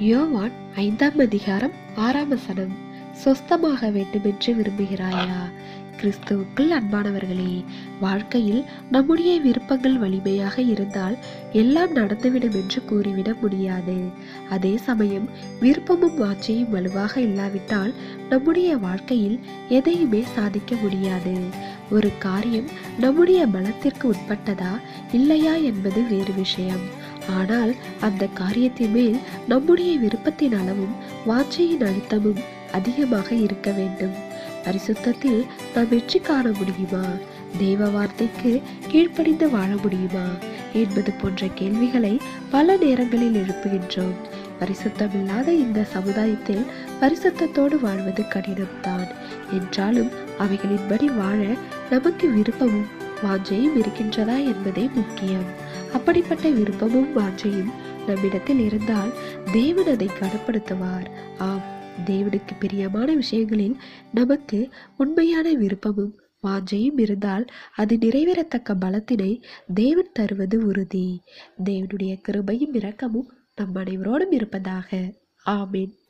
யோவான் ஐந்தாம் அதிகாரம் ஆறாம் வசனம். சொஸ்தமாக வேண்டுமென்று விரும்புகிறாயா? கிறிஸ்துவுக்குள் அன்பானவர்களே வாழ்க்கையில் நம்முடைய விருப்பங்கள் வலிமையாக இருந்தால் எல்லாம் நடந்துவிடும் என்று கூறிவிட முடியாது. அதே சமயம் விருப்பமும் வாஞ்சையும் வலுவாக இல்லாவிட்டால் நம்முடைய வாழ்க்கையில் எதையுமே சாதிக்க முடியாது. ஒரு காரியம் நம்முடைய பலத்திற்கு உட்பட்டதா இல்லையா என்பது வேறு விஷயம். ஆனால் அந்த காரியத்தின் மேல் நம்முடைய விருப்பத்தின் அளவும் வாஞ்சையின் அழுத்தமும் அதிகமாக இருக்க வேண்டும். பரிசுத்தத்தில் நாம் வெற்றி காண முடியுமா? தெய்வ வார்த்தைக்கு கீழ்ப்படிந்து வாழ முடியுமா? என்பது போன்ற கேள்விகளை பல நேரங்களில் எழுப்புகின்றோம். பரிசுத்தமில்லாத இந்த சமுதாயத்தில் பரிசுத்தத்தோடு வாழ்வது கடினம்தான். என்றாலும் அவைகளின்படி வாழ நமக்கு விருப்பமும் வாஞ்சையும் இருக்கின்றதா என்பதே முக்கியம். அப்படிப்பட்ட விருப்பமும் வாஞ்சையும் நம்மிடத்தில் இருந்தால் தேவன் அதை கனப்படுத்துவார். ஆம் தேவனுக்கு பிரியமான விஷயங்களில் நமக்கு உண்மையான விருப்பமும் வாஞ்சையும் இருந்தால் அது நிறைவேறத்தக்க பலத்தினை தேவன் தருவது உறுதி. தேவனுடைய கிருபையும் இரக்கமும் நம் அனைவரோடும் இருப்பதாக. ஆமீன்.